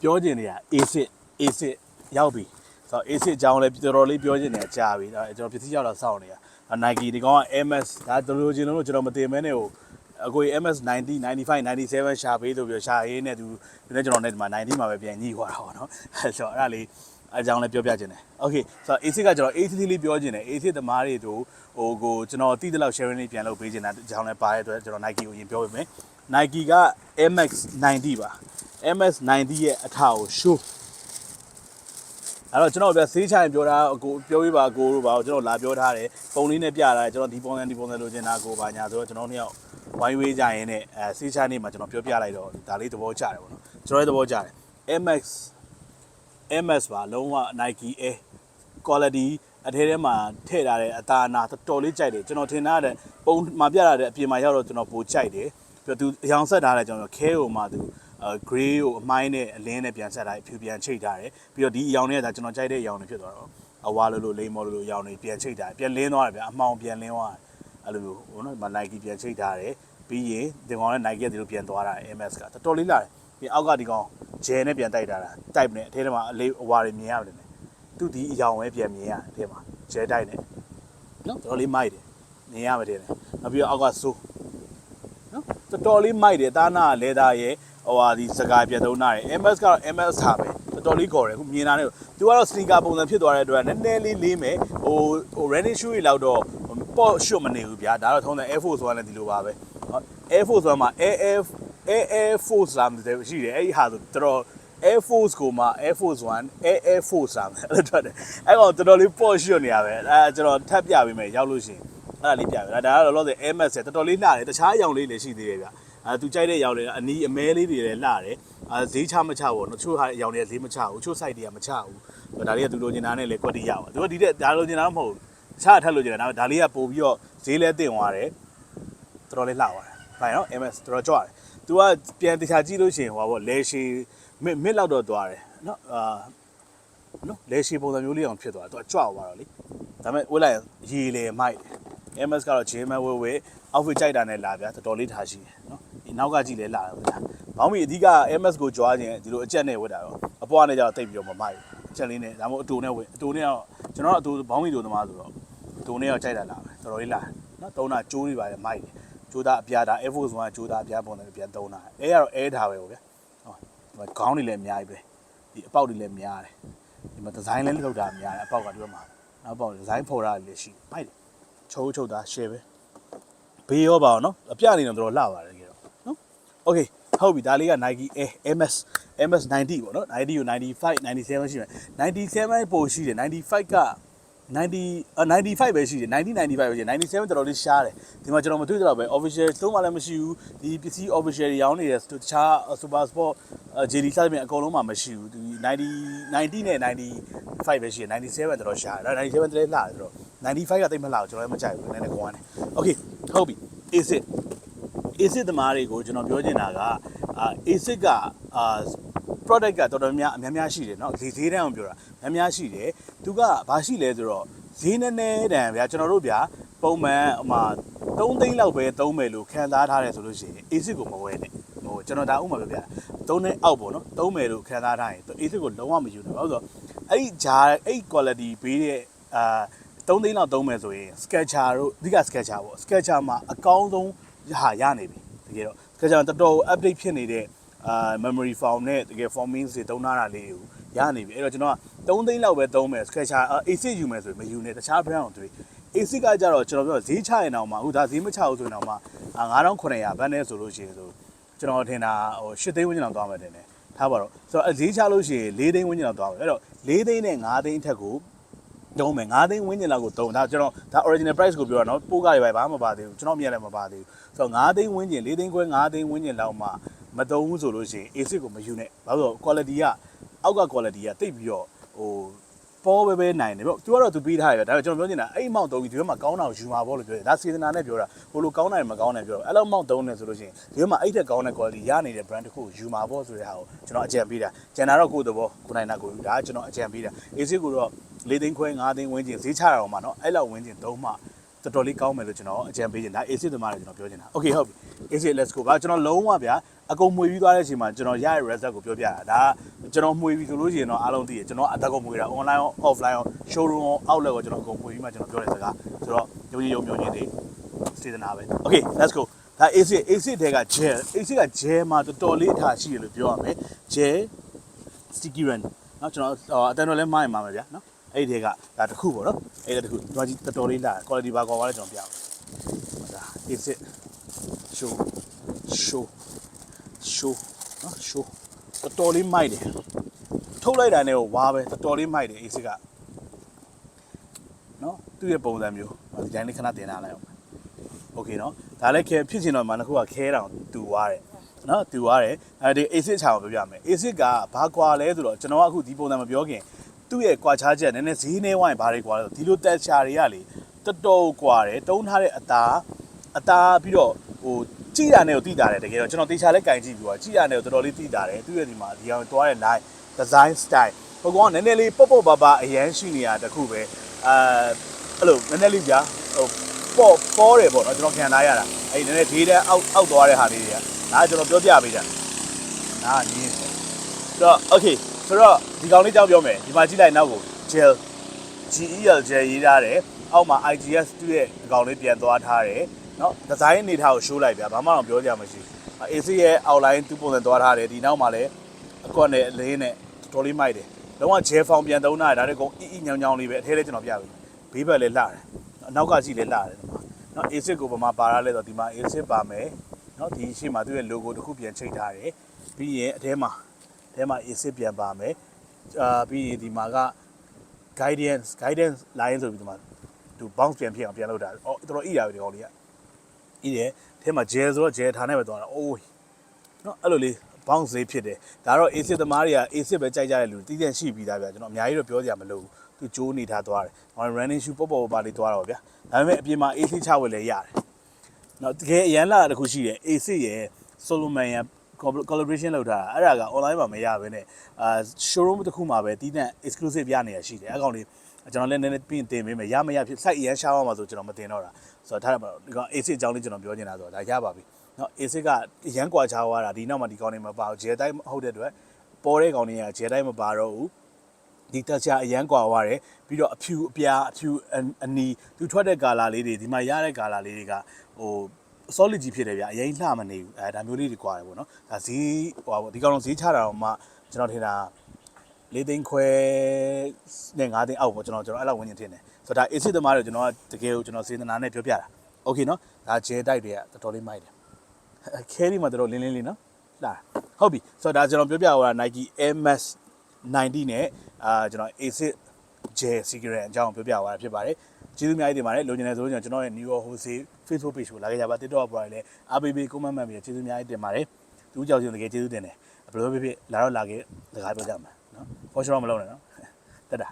ပြောကျင်နေတာ A6 A6 ရောက်ပြီဆိုတော့ A6 အကြောင်းလည်းတော်တော်လေးပြောကျင်နေတာကြာပြီဒါကျွန်တော်ပစ္စည်းရောက်တော့စောင့်နေတာ Nike ဒီကောင်က MS ဒါတော်တော်ကျင်လို့ကျွန်တော်မတင်မဲနဲ့ဟိုအကို MS 90 95 97ရှာပေးလို့ပြောရှာရေးနဲ့သူဒီနေ့ကျွန်တော်နဲ့ဒီမှာ90မှာပဲပြန်ညှိသွားတာပေါ့နော်အဲ့ဆိုတော့အဲ့ဒါလေးအကြောင်းလည်းပြောပြခြင်းတယ်။ Okay ဆိုတော့ A6 ကကျွန်တော် A3 လေးပြောခြင်းတယ် A3 သမားတွေတို့ဟိုကိုကျွန်တော်တိတိလောက် sharing လေးပြန်လုပ်ပေးခြင်းတာအကြောင်းလည်းပါတဲ့အတွက်ကျွန်တော် Nike ကိုရင်ပြောပေးမယ်။ Nike က MX 90 ပါ MS 90 ရဲ့အထာကို show အဲ့တော့ကျွန်တော်ပြဆေးချိုင်ပြောတာအကိုပြောပြပါအကိုတို့ပါကျွန်တော်လာပြောထားတယ်ပုံလေးနဲ့ပြတာကျွန်တော်ဒီပုံစံဒီပုံစံလိုချင်တာကိုပါညာဆိုတော့ကျွန်တော်နှစ်ယောက်ဝိုင်းဝေးကြရင်နဲ့အဲဆေးချိုင်နေမှာကျွန်တော်ပြောပြလိုက်တော့ဒါလေးသဘောကျတယ်ပေါ့နော်ကျွန်တော်လည်းသဘောကျတယ် MX MS ပါလုံးဝ Nike Air quality အထဲထဲမှာထည့်ထားတဲ့အသားအနာတော်တော်လေးကြိုက်တယ်ကျွန်တော်ထင်ထားတဲ့ပုံမှာပြထားတဲ့အပြင်မှာရောက်တော့ကျွန်တော်ပိုကြိုက်တယ်ပြီးတော့သူအယောင်ဆက်ထားတယ်ကျွန်တော်ခဲကိုမှသူအဲ gray ကိုအမိုင်းနဲ့အလင်းနဲ့ပြန်ဆက်ထားတယ်ဖြူပြန်ချိတ်ထားတယ်ပြီးတော့ဒီအယောင်တွေကဒါကျွန်တော်ကြိုက်တဲ့အယောင်တွေဖြစ်သွားတော့အဝါလိုလိုလိမ္မော်လိုလိုအယောင်တွေပြန်ချိတ်ထားတယ်ပြန်လင်းသွားတယ်ဗျအမှောင်ပြန်လင်းသွားတယ်အဲ့လိုမျိုးဟိုနော်ဒီမှာ Nike ပြန်ချိတ်ထားတယ်ပြီးရင်ဒီကောင်နဲ့ Nike ကဒီလိုပြန်သွားတာ MS ကတော်တော်လေးလာတယ်ပြီးအောက်ကဒီကောင် gel နဲ့ပြန်တိုက်ထားတာ type နဲ့အထဲထဲမှာအလေးအဝါတွေမြင်ရတယ်နဲ့သူဒီအယောင်ပဲပြန်မြင်ရတယ်အထဲမှာ gel type နဲ့နော်တော်တော်လေးမိုက်တယ်မြင်ရမှာတဲ့နောက်ပြီးတော့အောက်ကဆိုးနော်တော်တော်လေးမိုက်တယ်တာနာလဲသားရဲ့ ဟိုဟာဒီစကားပြန်သုံးတာရယ် MS ကတော့ MS ဟာပဲတော်တော်လေးခေါ်တယ်ခုမြင်တာနဲ့သူကတော့ sneaker ပုံစံဖြစ်သွားတဲ့အတွက်နည်းနည်းလေးလေးမယ်ဟိုဟို running shoe တွေလောက်တော့ပေါ့ရှွတ်မနေဘူးဗျာဒါတော့ထုံးတဲ့ Air Force 1လည်းဒီလိုပါပဲဟုတ် Air Force 1မှာ Air Air Air Air Force လာမယ်ရှိတယ်အဲ့ဒီဟာဆိုတော်တော် Air Force ကိုမှ Air Force 1 Air Air Force လာမယ်အဲ့လိုထွက်တယ်အဲ့ကောင်တော်တော်လေးပေါ့ရှွတ်နေရပဲအဲကျွန်တော်ထပ်ပြပေးမယ်ရောက်လို့ရှိရင်အဲ့ဒါလေးပြပြဒါဒါကတော့လောလောဆယ် MS တော်တော်လေးလှတယ်တခြားအရောင်လေးလည်းရှိသေးတယ်ဗျ အဲသူကြိုက်တဲ့အရောင်တွေအနီးအမဲလေးတွေလည်းလှတယ်အဲဈေးချမချဘူးနော်ချို့ဟာအရောင်တွေကဈေးမချဘူးချို့ site တွေကမချဘူးဒါလေးကသူလိုချင်တာနဲ့လည်းကွက်တီရပါသူကဒီတဲ့ဒါလိုချင်တာတော့မဟုတ်ဘူးတခြားအထက်လိုချင်တာဒါလေးကပို့ပြီးတော့ဈေးလည်းတင်သွားတယ်တော်တော်လေးလှသွားတယ်ဘာနော် MS တော်တော်ကြွတယ်သူကပြန်တခြားကြည့်လို့ရှိရင်ဟိုပါပေါ့လဲရှည်မစ်မစ်လောက်တော့သွားတယ်နော်အာနော်လဲရှည်ပုံစံမျိုးလေးအောင်ဖြစ်သွားတယ်သူကကြွသွားတော့လေဒါပေမဲ့ဝက်လိုက်ရေလေမိုက်တယ် MS ကတော့ Gmail ဝဲဝဲ outfit ကြိုက်တာနဲ့လာဗျာတော်တော်လေးထားရှိတယ်နော်ဒီ နောက်ကကြည့်လဲလာတယ်ဗျာဘောင်းမီအဓိက MS ကိုကြွားခြင်းဒီလိုအကြက်နဲ့ဝတ်တာတော့အပွားနဲ့ကြတော့တိတ်ပြီးတော့မမိုက်ဘူးအချက်လေးနဲ့ဒါမှမဟုတ်အတူနဲ့ဝတ်အတူနဲ့တော့ကျွန်တော်ကအတူဘောင်းမီတို့သမားဆိုတော့အတူနဲ့တော့ကြိုက်တာလာပဲတော်တော်လေးလာနော်တုံးတာကျိုးတွေပါလေမိုက်တယ်ကျိုးသားအပြားဒါ Air Force 1ကကျိုးသားအပြားပုံစံပြန်တုံးတာအဲကတော့ Air ထားပဲဟိုဗျာဟောဒီမှာခေါင်းတွေလည်းအများကြီးပဲဒီအပေါက်တွေလည်းများတယ်ဒီမှာဒီဇိုင်းလည်းလောက်တာများတယ်အပေါက်ကဒီဘက်မှာနောက်ပေါက်ဒီဇိုင်းဖော်တာလည်းရှိမိုက်တယ်ချိုးချုပ်တာ share ပဲဘေးရောပါအောင်နော်အပြနေတော့တော်တော်လှပါတယ်ကြတော့နော် okay ဟုတ်ပြီဒါလေးက Nike Air MS MS 90ပေါ့နော်90ကို95 97ရှိမယ်97ပိုရှိတယ်95က90 95ပဲရှိတယ်90 95ပဲရှိတယ်97တော်တော်လေးရှားတယ်ဒီမှာကျွန်တော်မတွေ့တော့ပဲ official သုံးမှလည်းမရှိဘူးဒီပစ္စည်း official တွေရောင်းနေတဲ့တခြား super sport JD စသဖြင့်အကုန်လုံးမှမရှိဘူးဒီ90 90နဲ့95ပဲရှိတယ်97တော်တော်ရှားတယ်97တည်းလှတယ်ဆိုတော့95ကတိတ်မလှဘူးကျွန်တော်လည်းမကြိုက်ဘူးနည်းနည်းကွာတယ် okay ဟုတ်ပြီ is it acid သမားတွေကိုကျွန်တော်ပြောချင်တာကအာ acid ကအာ product ကတော်တော်များအများများရှိတယ်เนาะဈေးဈေးတန်းအောင်ပြောတာများများရှိတယ်သူကဘာရှိလဲဆိုတော့ဈေးနည်းနည်းတန်ဗျာကျွန်တော်တို့ဗျာပုံမှန်ဟိုမှာ3သိန်းလောက်ပဲသုံးမယ်လို့ခံစားထားတယ်ဆိုလို့ရှိရင် acid ကိုမဝဲနဲ့ဟိုကျွန်တော်ဒါဥပမာပြောပြတာ3သိန်းအောက်ပေါ့နော်သုံးမယ်လို့ခံစားထားရင် acid ကိုလုံးဝမယူနဲ့ဘာလို့ဆိုတော့အဲ့ဒီဂျာအဲ့ quality ပေးတဲ့အာ3သိန်းလောက်သုံးမယ်ဆိုရင် sketcher တို့အဓိက sketcher ပေါ့ sketcher မှာအကောင်းဆုံး ဟာရနေပြီတကယ်တော့ sketcher တော်တော် update ဖြစ်နေတဲ့အာ memory foam နဲ့တကယ် forming တွေတုံးထားတာလေးကိုရနေပြီအဲ့တော့ကျွန်တော်က3သိန်းလောက်ပဲသုံးမယ် sketcher AC ယူမယ်ဆိုရင်မယူနဲ့တခြား brand ကိုတွေ့ AC ကကြတော့ကျွန်တော်ပြောဈေးချရင်တော့မှအခုဒါဈေးမချဘူးဆိုရင်တော့မှ9900ဘတ်နဲ့ဆိုလို့ရှိရင်ဆိုကျွန်တော်ထင်တာဟို8သိန်းဝန်းကျင်လောက်သွားမယ်တင်တယ်ထားပါတော့ဆိုတော့ဈေးချလို့ရှိရင်4သိန်းဝန်းကျင်လောက်သွားမယ်အဲ့တော့4သိန်းနဲ့5သိန်းအထက်ကို တုံးမယ်9သိန်းဝန်းကျင်လောက်ကိုတုံးဒါကျွန်တော်ဒါ original price ကိုပြောတာနော်ပို့ကတွေပဲဘာမှမပါသေးဘူးကျွန်တော်မြင်လည်းမပါသေးဘူးဆိုတော့9သိန်းဝန်းကျင်4သိန်းခွဲ9သိန်းဝန်းကျင်လောက်မှမတုံးဘူးဆိုလို့ရှိရင် AC ကိုမယူနဲ့ဘာလို့လဲ quality ကအောက်က quality ကတိတ်ပြီးတော့ဟိုပေါ်ပဲပဲနိုင်တယ်ဗျသူကတော့သူပြီးထားတယ်ဗျဒါပေမဲ့ကျွန်တော်ပြောနေတာအဲ့အမောင့်တုံးပြီးဒီဘက်မှာကောင်းတာကိုယူမှာပေါ့လို့ပြောတယ်ဒါစေတနာနဲ့ပြောတာဟိုလိုကောင်းတာမကောင်းတယ်ပြောတယ်အဲ့လိုအမောင့်တုံးနေဆိုလို့ရှိရင်ဒီဘက်မှာအဲ့ထက်ကောင်းတဲ့ quality ရနေတဲ့ brand တစ်ခုကိုယူမှာပေါ့ဆိုတဲ့ဟာကိုကျွန်တော်အကြံပေးတာကျန်တာတော့ကိုယ့်သဘောကိုနိုင်တာကိုယူဒါကကျွန်တော်အကြံပေးတာ AC ကိုတော့၄သိန်းခွဲ၅သိန်းဝန်းကျင်ဈေးချတာတော့မှเนาะအဲ့လောက်ဝန်းကျင်သုံးမှ တော်တော်လေးကောင်းမယ်လို့ကျွန်တော်အကြံပေးချင်တာ AC သမားတွေကျွန်တော်ပြောချင်တာ Okay ဟုတ်ပြီ AC let's go ပါကျွန်တော်လုံးဝဗျာအကုန်မှွေပြီးသွားတဲ့အချိန်မှာကျွန်တော်ရတဲ့ result ကိုပြောပြတာဒါကျွန်တော်မှွေပြီးဆိုလို့ရှိရင်တော့အားလုံးသိရကျွန်တော်အသက်ကုန်မှွေတာ online ရော offline ရော showroom ရော outlet ကိုကျွန်တော်အကုန်မှွေပြီးမှကျွန်တော်ပြောတဲ့စကားဆိုတော့ယုံကြည်ယုံမျှော်ညင်းတွေစေတနာပဲ Okay let's go ဒါ AC AC တဲက gel AC က gel မှာတော်တော်လေးအထားရှိတယ်လို့ပြောရမယ် gel sticky run เนาะကျွန်တော်အတန်တော်လဲမိုင်းမှာမယ်ဗျာเนาะ အဲ့ဒီတွေကဒါတစ်ခုပေါ့နော်အဲ့ဒါတစ်ခုတွားကြီးတော်တော်လေးလာ quality ဘာကွာလဲကျွန်တော်ပြအောင်ဒါ is it show show show เนาะ show တော်တော်လေးမိုက်တယ်ထုတ်လိုက်တာနဲ့ဝါပဲတော်တော်လေးမိုက်တယ် is it ကเนาะသူ့ရဲ့ပုံစံမျိုးဒီတိုင်းလေးခဏတင်ထားလိုက်အောင် โอเคเนาะဒါလည်းခဲဖြစ်ချင်တော့မှတစ်ခုကခဲတောင်တူသွားတယ်เนาะတူသွားတယ်အဲဒီ acid ချာကိုပြောပြမယ် acid ကဘာကွာလဲဆိုတော့ကျွန်တော်ကအခုဒီပုံစံမပြောခင် သူ့ရဲ့ကွာခြားချက်နည်းနည်းဈေးနေဝိုင်းဘာတွေကွာလဲဆိုဒီလိုတက်ချာတွေကလေတော်တော်ကွာတယ်တုံးထားတဲ့အသားအသားပြီးတော့ဟိုကြည့်ရတဲ့ကိုတိတာတယ်တကယ်တော့ကျွန်တော်တေချာလဲကင်ကြည့်ပြီးတော့ကြည့်ရတဲ့ကိုတော်တော်လေးတိတာတယ်သူ့ရဲ့ဒီမှာဒီအောင်တွားတဲ့ line design style ဟိုကောင်ကနည်းနည်းလေးပုတ်ပုတ်ပါပါအရန်ရှိနေတာတခုပဲအဲအဲ့လိုနည်းနည်းလေးကြာဟိုပေါ့ပေါ်တယ်ပေါ့နော်ကျွန်တော်ခံထားရတာအဲ့ဒီနည်းနည်းဒေးတဲ့အောက်အောက်သွားတဲ့ဟာလေးတွေကဒါကကျွန်တော်ပြောပြပေးတာဒါကနင်းဆိုတော့ okay ဆိုတော့ဒီကောင်လေးကြောက်ပြောမယ်ဒီမှာကြည့်လိုက်နောက်ကို gel GEL gel ရေးထားတယ်အောက်မှာ IGS တူရဲ့ဒီကောင်လေးပြန်သွားထားတယ်နော်ဒီဇိုင်းအနေထားကို show လိုက်ပြဘာမှတော့ပြောကြမှာမရှိဘူး AC ရဲ့ outline သူပုံစံသွားထားတယ်ဒီနောက်မှာလည်းအကွက်နဲ့အလေးနဲ့တော်တော်လေးမိုက်တယ်လုံးဝ gel form ပြန်သုံးထားတယ်ဒါတွေကောင်အီအီညောင်ညောင်လေးပဲအထဲလေးကျွန်တော်ပြပေးဘေးဘက်လည်းလှတယ်အနောက်ကကြည့်လည်းလှတယ်ဒီမှာနော် A6 ကိုဘာမှပါရလဲဆိုတော့ဒီမှာ A6 ပါမယ်နော်ဒီရှေ့မှာသူ့ရဲ့ logo တစ်ခုပြန်ချိန်ထားတယ်ပြီးရင်အထဲမှာအ ထဲမှာ A6 ပြန်ပါမယ်အာပြီးရင်ဒီမှာက guidance guidance line ဆိုပြီးဒီမှာသူ bounce ပြန်ဖြစ်အောင်ပြန်လုပ်တာအော်တော်တော်အီရပဲဒီကောင်လေးကအီတယ်အထဲမှာ gel ဆိုတော့ gel ထားနေပဲသွားတာအိုးနော်အဲ့လိုလေး bounce လေးဖြစ်တယ်ဒါတော့ A6 သမားတွေက A6 ပဲကြိုက်ကြတဲ့လူတီးတန့်ရှိပြီးသားဗျာကျွန်တော်အများကြီးတော့ပြောကြမလို့သူကြိုးနေထားသွားတယ်ဟော running shoe ပေါ့ပေါ့ပါလေးသွားတော့ဗျာဒါပေမဲ့အပြင်မှာ AC ချဝယ်လည်းရတယ်နော်တကယ်အရန်လာတစ်ခုရှိတယ် AC ရဲ့ Solomon ရဲ့ collaboration လုပ်ထားတာအဲ့ဒါက online မှာမရဘဲနဲ့အာ showroom တစ်ခုမှာပဲတီးတန့် exclusive ရနေတာရှိတယ်အဲ့ကောင်လေးကျွန်တော်လည်းနည်းနည်းပြင်တင်ပေးမယ်ရမရဖြစ် site အရန်ရှားအောင်မှာဆိုကျွန်တော်မတင်တော့တာဆိုတော့ထားရပါတော့ဒီကောင် AC အကြောင်းလေးကျွန်တော်ပြောနေတာဆိုတော့ဒါရပါပြီနော် AC ကအရန်ကွာချားသွားတာဒီနောက်မှာဒီကောင်လေးမပါဘူးဂျယ်တိုင်းမဟုတ်တဲ့အတွက်ပေါ်တဲ့ကောင်လေးကဂျယ်တိုင်းမပါတော့ဘူးဒီတက်ချာအရန်ကွာသွားတယ်ပြီးတော့အဖြူအပြာအဖြူအနီသူထွက်တဲ့ကာလာလေးတွေဒီမှာရတဲ့ကာလာလေးတွေကဟို solid ကြီးဖြစ်တယ်ဗျအရင်လှမနေဘူးအဲဒါမျိုးလေးတွေကွာတယ်ပေါ့နော်ဒါဈေးဟိုဒီကောင်လုံးဈေးချတာတော့မှကျွန်တော်ထင်တာ၄သိန်းခွဲနဲ့၅သိန်းအောက်ပေါ့ကျွန်တော်ကျွန်တော်အဲ့လောက်ဝင်နေထင်တယ်ဆိုတော့ဒါ AC သမားတွေကျွန်တော်ကတကယ်ကိုကျွန်တော်စေတနာနဲ့ပြောပြတာโอเคနော်ဒါဂျဲတိုက်တွေကတော်တော်လေးမိုက်တယ်ခဲဒီမှာတော်တော်လင်းလင်းလေးနော်လာဟုတ်ပြီဆိုတော့ဒါကျွန်တော်ပြောပြသွားတာ Nike Air Max 90နဲ့အာကျွန်တော် ASIC Gel Secret အကြောင်းပြောပြသွားတာဖြစ်ပါတယ် ကျေးဇူးအများကြီးတင်ပါတယ်လိုချင်တယ်ဆိုလို့ကျွန်တော်ရဲ့ New York Wholesale Facebook page ကိုလာခဲ့ကြပါ TikTok ပေါ်လည်းအားပေးပေး comment မှတ်ပြီးကျေးဇူးအများကြီးတင်ပါတယ်သူကြောက်ချင်းတကယ်ကျေးဇူးတင်တယ်ဘယ်လိုပဲဖြစ်ဖြစ်လာတော့လာခဲ့စကားပြောကြမှာနော် for sure မလုပ်နဲ့နော်တက်တာ